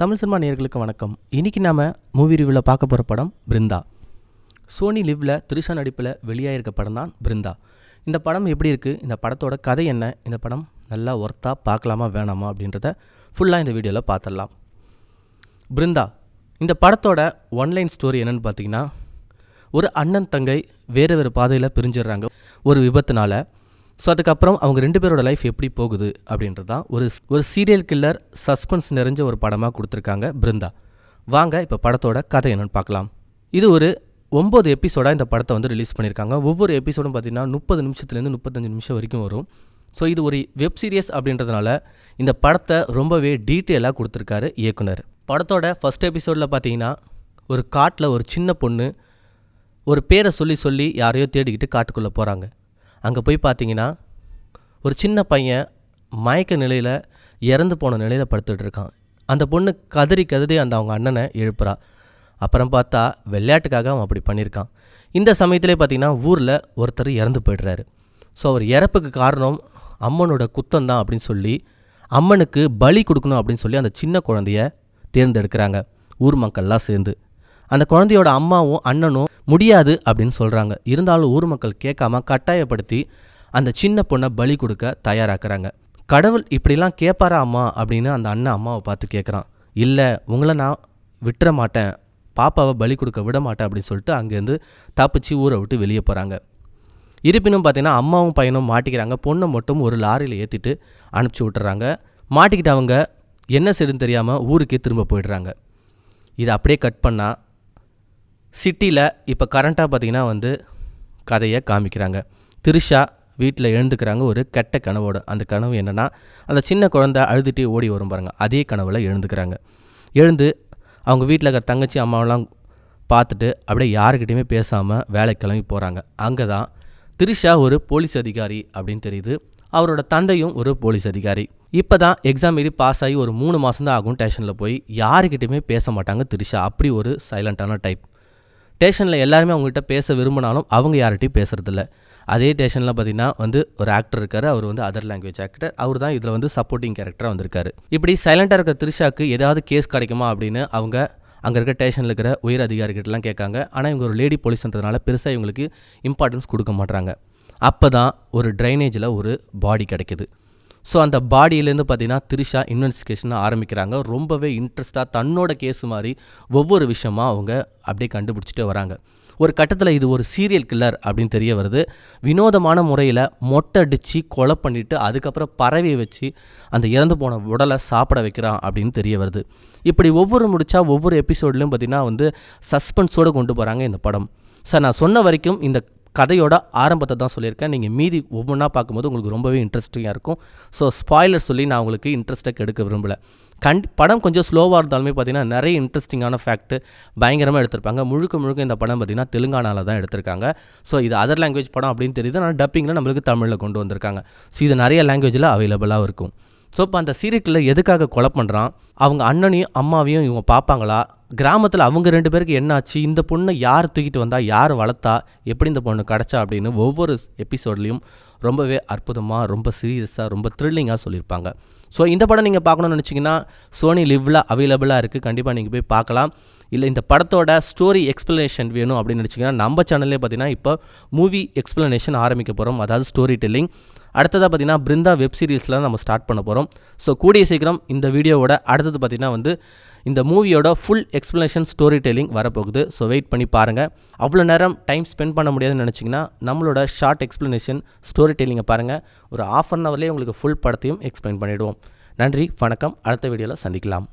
Tamil cinema நேர்களுக்கு வணக்கம். இன்றைக்கி நாம் மூவி ரிவ்யூவில் பார்க்க போகிற படம் பிருந்தா. சோனி லிவ்வில் த்ரிஷா நடிப்பில் வெளியாகிருக்க படம் தான் பிருந்தா. இந்த படம் எப்படி இருக்குது இந்த படத்தோட கதை என்ன? இந்த படம் நல்லா ஒர்த்தாக பார்க்கலாமா வேணாமா அப்படின்றத ஃபுல்லாக இந்த வீடியோவில் பார்த்துடலாம் பிருந்தா இந்த படத்தோட ஒன்லைன் ஸ்டோரி என்னன்னு பார்த்தீங்கன்னா ஒரு அண்ணன் தங்கை வேறு வேறு பாதையில் பிரிஞ்சிடுறாங்க. ஒரு விபத்துனால் ஸோ அதுக்கப்புறம் அவங்க ரெண்டு பேரோட லைஃப் எப்படி போகுது அப்படின்றது தான் ஒரு ஒரு சீரியல் கில்லர் சஸ்பென்ஸ் நிறைஞ்ச ஒரு படமாக கொடுத்துருக்காங்க பிருந்தா. வாங்க இப்போ படத்தோட கதை என்னென்னு பார்க்கலாம். இது ஒரு ஒம்பது எபிசோடாக இந்த படத்தை வந்து ரிலீஸ் பண்ணியிருக்காங்க. ஒவ்வொரு எபிசோடும் பார்த்தீங்கன்னா முப்பது நிமிஷத்துலேருந்து முப்பத்தஞ்சு நிமிஷம் வரைக்கும் வரும். ஸோ இது ஒரு வெப் சீரியஸ் அப்படின்றதுனால இந்த படத்தை ரொம்பவே டீட்டெயிலாக கொடுத்துருக்காரு இயக்குனர். படத்தோட ஃபஸ்ட் எபிசோடில் பார்த்தீங்கன்னா ஒரு காட்டில் ஒரு சின்ன பொண்ணு ஒரு பேரை சொல்லி சொல்லி யாரையோ தேடிக்கிட்டு காட்டுக்குள்ளே போகிறாங்க அங்கே போய் பார்த்தீங்கன்னா ஒரு சின்ன பையன் மயக்க நிலையில் இறந்து போன நிலையில் படுத்துட்டு இருக்கான். அந்த பொண்ணு கதறி கதறி அந்த அவங்க அண்ணனை எழுப்புறா. அப்புறம் பார்த்தா விளையாட்டுக்காக அவன் அப்படி பண்ணியிருக்கான். இந்த சமயத்திலே பார்த்தீங்கன்னா ஊரில் ஒருத்தர் இறந்து போயிடுறாரு. ஸோ அவர் இறப்புக்கு காரணம் அம்மனோட குத்தம் தான் அப்படின்னு சொல்லி அம்மனுக்கு பலி கொடுக்கணும் அப்படின்னு சொல்லி அந்த சின்ன குழந்தைய தேர்ந்தெடுக்கிறாங்க. ஊர் மக்கள்லாம் சேர்ந்து. அந்த குழந்தையோட அம்மாவும் அண்ணனும் முடியாது அப்படின்னு சொல்கிறாங்க இருந்தாலும் ஊர் மக்கள் கேட்காம கட்டாயப்படுத்தி அந்த சின்ன பொண்ணை பலி கொடுக்க தயாராக்குறாங்க. கடவுள் இப்படிலாம் கேட்பாரா அம்மா? அப்படின்னு அந்த அண்ணன் அம்மாவை பார்த்து கேட்குறான் இல்லை உங்களை நான் விட்டுற மாட்டேன். பாப்பாவை பலி கொடுக்க விட மாட்டேன் அப்படின்னு சொல்லிட்டு அங்கேருந்து தப்பிச்சு ஊரை விட்டு வெளியே போகிறாங்க இருப்பினும் பார்த்தீங்கன்னா அம்மாவும் பையனும் மாட்டிக்கிறாங்க. பொண்ணை மட்டும் ஒரு லாரியில் ஏற்றிட்டு அனுப்பிச்சி விட்டுறாங்க. மாட்டிக்கிட்டு அவங்க என்ன செய்யுதுன்னு தெரியாமல் ஊருக்கே திரும்ப போயிடுறாங்க. இதை அப்படியே கட் பண்ணால் சிட்டியில் இப்போ கரண்ட்டாக பார்த்தீங்கன்னா வந்து கதையை காமிக்கிறாங்க. திரிஷா வீட்டில் எழுந்துக்கிறாங்க ஒரு கெட்ட கனவோட. அந்த கனவு என்னென்னா அந்த சின்ன குழந்தை அழுதுகிட்டே ஓடி வரும் பாருங்க. அதே கனவில் எழுந்துக்கிறாங்க. எழுந்து அவங்க வீட்டில் இருக்கிற தங்கச்சி அம்மாவெல்லாம் பார்த்துட்டு அப்படியே யாருக்கிட்டையுமே பேசாமல் வேலைக்கு கிளம்பி போகிறாங்க அங்கே தான் திரிஷா ஒரு போலீஸ் அதிகாரி அப்படின்னு தெரியுது. அவரோட தந்தையும் ஒரு போலீஸ் அதிகாரி. இப்போ தான் எக்ஸாம் எழுதி பாஸ் ஆகி ஒரு மூணு மாதம் தான் ஆகும் ஸ்டேஷனில் போய். யாருக்கிட்டையுமே பேச மாட்டாங்க திரிஷா. அப்படி ஒரு சைலண்ட்டான டைப் ஸ்டேஷனில் எல்லாருமே அவங்ககிட்ட பேச விரும்பினாலும் அவங்க யார்கிட்டையும் பேசுறதில்ல. அதே ஸ்டேஷனில் பார்த்தீங்கன்னா வந்து ஒரு ஆக்டர் இருக்கார். அவர் வந்து அதர் லாங்குவேஜ் ஆக்டர் அவர் தான் இதில் வந்து சப்போர்ட்டிங் கேரக்டராக வந்திருக்காரு. இப்படி சைலண்டாக இருக்க திரிஷாக்கு ஏதாவது கேஸ் கிடைக்குமா அப்படின்னு அவங்க அங்கே இருக்க ஸ்டேஷனில் இருக்கிற உயர் அதிகாரிகிட்டலாம் கேட்காங்க. ஆனால் இவங்க ஒரு லேடி போலீஸ்ன்றதுனால பெருசாக இவங்களுக்கு இம்பார்ட்டன்ஸ் கொடுக்க மாட்றாங்க. அப்போ தான் ஒரு ட்ரைனேஜில் ஒரு பாடி கிடைக்குது. ஸோ அந்த பாடியிலேருந்து பார்த்தீங்கன்னா திரிஷா இன்வெஸ்டிகேஷனை ஆரம்பிக்கிறாங்க. ரொம்பவே இன்ட்ரெஸ்ட்டாக தன்னோட கேஸ் மாதிரி ஒவ்வொரு விஷயமாக அவங்க அப்படியே கண்டுபிடிச்சிட்டே வராங்க. ஒரு கட்டத்தில் இது ஒரு சீரியல் கில்லர் அப்படின்னு தெரிய வருது. வினோதமான முறையில் மொட்டை அடித்து கொலை பண்ணிவிட்டு அதுக்கப்புறம் பறவையை வச்சு அந்த இறந்து போன உடலை சாப்பிட வைக்கிறான் அப்படின்னு தெரிய வருது. இப்படி ஒவ்வொரு முடிச்சா ஒவ்வொரு எபிசோட்லையும் பார்த்திங்கன்னா வந்து சஸ்பென்ஸோடு கொண்டு போகிறாங்க இந்த படம். சார் நான் சொன்ன வரைக்கும் இந்த கதையோட ஆரம்பத்தை தான் சொல்லியிருக்கேன். நீங்கள் மீதி ஒவ்வொன்றா பார்க்கும்போது உங்களுக்கு ரொம்பவே இன்ட்ரெஸ்டிங்காக இருக்கும். ஸோ ஸ்பாய்லர் சொல்லி நான் உங்களுக்கு இன்ட்ரெஸ்ட்டை கெடுக்க விரும்பலை. கண்டி படம் கொஞ்சம் ஸ்லோவாக இருந்தாலுமே பார்த்தீங்கன்னா நிறைய இன்ட்ரெஸ்டிங்கான ஃபேக்ட்டு பயங்கரமாக எடுத்திருப்பாங்க. முழுக்க முழுக்க இந்த படம் பார்த்திங்கன்னா தெலுங்கானாவில் தான் எடுத்திருக்காங்க. ஸோ இது அதர் லாங்குவேஜ் படம் அப்படின்னு தெரியுது. ஆனால் டப்பிங்கில் நம்மளுக்கு தமிழில் கொண்டு வந்திருக்காங்க. ஸோ இது நிறைய லாங்குவேஜில் அவைலபிளாக இருக்கும். ஸோ இப்போ அந்த சீரியக்கில் எதுக்காக கொலை பண்ணுறான் அவங்க அண்ணனையும் அம்மாவையும் இவங்க பார்ப்பாங்களா கிராமத்தில் அவங்க ரெண்டு பேருக்கு என்னாச்சு இந்த பொண்ணை யார் தூக்கிட்டு வந்தா யார் வளர்த்தா? எப்படி இந்த பொண்ணு கிடச்சா? அப்படின்னு ஒவ்வொரு எபிசோட்லேயும் ரொம்பவே அற்புதமாக ரொம்ப சீரியஸாக ரொம்ப த்ரில்லிங்காக சொல்லியிருப்பாங்க. ஸோ இந்த படம் நீங்கள் பார்க்கணும்னு நினச்சிங்கன்னா சோனி லிவ்வில் அவைலபிளாக இருக்குது கண்டிப்பாக நீங்கள் போய் பார்க்கலாம். இல்லை இந்த படத்தோட ஸ்டோரி எக்ஸ்ப்ளனேஷன் வேணும் அப்படின்னு நினச்சிங்கன்னா நம்ம சேனல்லே பார்த்தீங்கன்னா இப்போ மூவி எக்ஸ்ப்ளனேஷன் ஆரம்பிக்க போகிறோம் அதாவது ஸ்டோரி டெல்லிங் அடுத்ததாக பார்த்தீங்கன்னா பிருந்தா வெப் சீரிஸில் நம்ம ஸ்டார்ட் பண்ண போகிறோம் ஸோ கூடிய சீக்கிரம் இந்த வீடியோவோட அடுத்தது பார்த்திங்கன்னா வந்து இந்த மூவியோட ஃபுல் எக்ஸ்ப்ளனேஷன் ஸ்டோரி டெல்லிங் வரப்போகுது. ஸோ வெயிட் பண்ணி பாருங்கள் அவ்வளோ நேரம் டைம் ஸ்பெண்ட் பண்ண முடியாதுன்னு நினச்சிங்கன்னா நம்மளோட ஷார்ட் எக்ஸ்ப்ளனேஷன் ஸ்டோரி டெல்லிங்கை பாருங்கள் ஒரு ஆஃப் அன் ஹவர்லேயே உங்களுக்கு ஃபுல் படத்தையும் எக்ஸ்பிளைன் பண்ணிவிடுவோம் நன்றி வணக்கம். அடுத்த வீடியோவில் சந்திக்கலாம்.